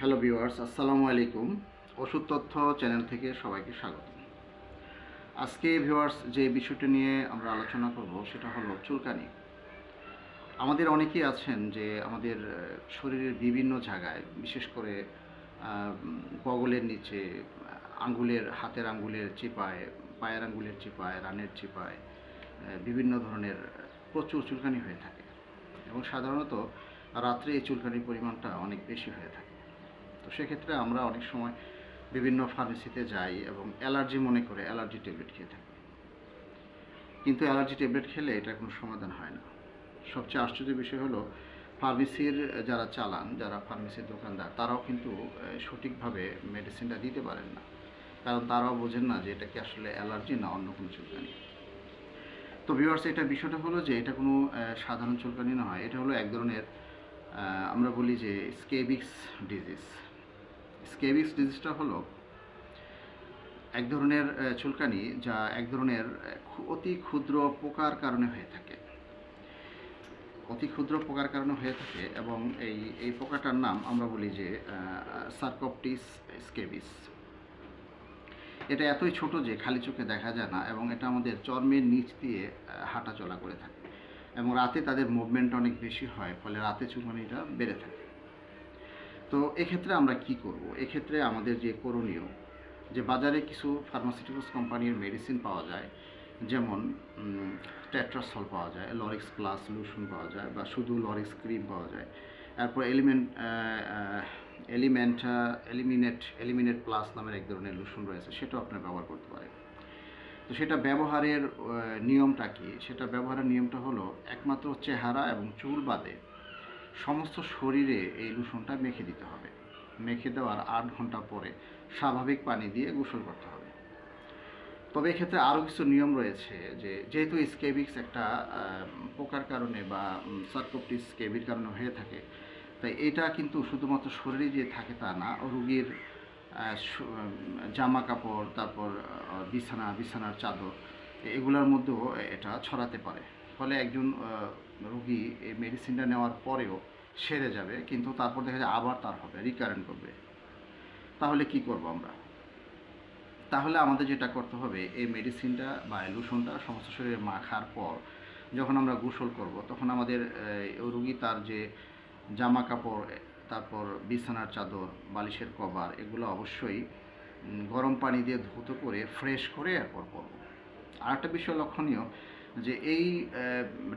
Hello viewers, আসসালামু আলাইকুম। ওষুধ তথ্য চ্যানেল থেকে সবাইকে স্বাগত। আজকে ভিউয়ার্স, যে বিষয়টি নিয়ে আমরা আলোচনা করব সেটা হলো চুলকানি। আমাদের অনেকেই আছেন যে আমাদের শরীরের বিভিন্ন জায়গায়, বিশেষ করে বগলের নিচে, আঙ্গুলের, হাতের আঙ্গুলের চিপায়, পায়ের আঙ্গুলের চিপায়, রানের চিপায় বিভিন্ন ধরনের প্রচুর চুলকানি হয়ে থাকে। এবং সাধারণত রাত্রে এই চুলকানির পরিমাণটা অনেক বেশি হয়ে থাকে। তো সেক্ষেত্রে আমরা অনেক সময় বিভিন্ন ফার্মেসিতে যাই এবং অ্যালার্জি মনে করে অ্যালার্জি ট্যাবলেট খেয়ে থাকি। কিন্তু অ্যালার্জি ট্যাবলেট খেলে এটা কোনো সমাধান হয় না। সবচেয়ে আশ্চর্য বিষয় হলো ফার্মেসির যারা চালান, যারা ফার্মেসির দোকানদার, তারাও কিন্তু সঠিকভাবে মেডিসিনটা দিতে পারেন না। কারণ তারাও বোঝেন না যে এটা কি আসলে অ্যালার্জি না অন্য কোনো চুলকানি। তো ভিউয়ার্স এটা বিষয়টা হলো যে এটা কোনো সাধারণ চুলকানি নয়। এটা হলো এক ধরনের আমরা বলি যে স্কেবিক্স ডিজিজ স্কেবিক্স ডিজিজটা হলো এক ধরনের চুলকানি যা এক ধরনের অতি ক্ষুদ্র পোকার কারণে হয়ে থাকে। অতি ক্ষুদ্র পোকার কারণে হয়ে থাকে এবং এই এই পোকাটার নাম আমরা বলি যে সার্কপটিস স্কেবিস এটা এতই ছোট যে খালি চোখে দেখা যায় না এবং এটা আমাদের চর্মের নিচ দিয়ে হাঁটা চলা করে থাকে এবং রাতে তাদের মুভমেন্ট অনেক বেশি হয়, ফলে রাতে চুলকানিটা বেড়ে থাকে। তো এক্ষেত্রে আমরা কি করব? এক্ষেত্রে আমাদের যে করণীয়, যে বাজারে কিছু ফার্মাসিউটিক্যালস কোম্পানির মেডিসিন পাওয়া যায়, যেমন টেট্রাসল পাওয়া যায় লরিক্স প্লাস লোশন পাওয়া যায়, বা শুধু লরিক্স ক্রিম পাওয়া যায়। তারপর element element eliminate eliminate plus নামের এক ধরনের লোশন রয়েছে, সেটাও আপনার ব্যবহার করতে পারেন। তো সেটা ব্যবহারের নিয়মটা কি? সেটা ব্যবহারের নিয়মটা হলো, একমাত্র চেহারা এবং চুল বাদে সমস্ত শরীরে এই লোশনটা মেখে দিতে হবে। মেখে দেওয়ার আট ঘণ্টা পরে স্বাভাবিক পানি দিয়ে গোসল করতে হবে। তবে এক্ষেত্রে আরও কিছু নিয়ম রয়েছে যে, যেহেতু স্কেবিক্স একটা পোকার কারণে বা সার্কোপটিস স্কেবির কারণে হয়ে থাকে, তাই এটা কিন্তু শুধুমাত্র শরীরে যে থাকে তা না, রুগীর জামা কাপড় তারপর বিছানা, বিছানার চাদর, এগুলোর মধ্যেও এটা ছড়াতে পারে। ফলে একজন রুগী এই মেডিসিনটা নেওয়ার পরেও সেরে যাবে, কিন্তু তারপর দেখা যায় আবার তার হবে রিকারেন্ট করবে। তাহলে কি করব আমরা? তাহলে আমাদের যেটা করতে হবে, এই মেডিসিনটা বা এই লোশনটা সমস্ত শরীরে মাখার পর যখন আমরা গোসল করব, তখন আমাদের রুগী তার যে জামা কাপড়, তারপর বিছানার চাদর, বালিশের কভার, এগুলো অবশ্যই গরম পানি দিয়ে ধুতো করে ফ্রেশ করে এরপর করব আরেকটা বিষয় লক্ষণীয় যে এই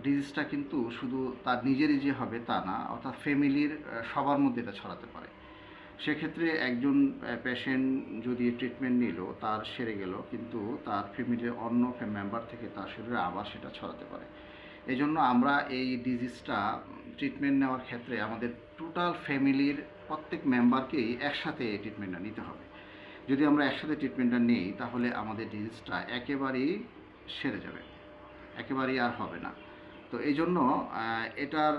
ডিজিজটা কিন্তু শুধু তার নিজেরই যে হবে তা না, অর্থাৎ ফ্যামিলির সবার মধ্যে এটা ছড়াতে পারে। সেক্ষেত্রে একজন পেশেন্ট যদি ট্রিটমেন্ট নিল, তার সেরে গেল, কিন্তু তার ফ্যামিলির অন্য মেম্বার থেকে তার শরীরে আবার সেটা ছড়াতে পারে। এই জন্য আমরা এই ডিজিজটা ট্রিটমেন্ট নেওয়ার ক্ষেত্রে আমাদের টোটাল ফ্যামিলির প্রত্যেক মেম্বারকেই একসাথে এই ট্রিটমেন্টটা নিতে হবে। যদি আমরা একসাথে ট্রিটমেন্টটা নিই, তাহলে আমাদের ডিজিজটা একেবারেই সেরে যাবে। একেবারেই আর হবে না। তো এই জন্য এটার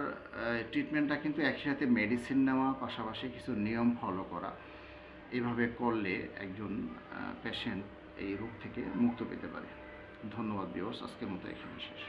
ট্রিটমেন্টটা কিন্তু একসাথে মেডিসিন নেওয়া, পাশাপাশি কিছু নিয়ম ফলো করা, এভাবে করলে একজন পেশেন্ট এই রোগ থেকে মুক্ত পেতে পারে। ধন্যবাদ দিবস আজকের মতো এখানে শেষ।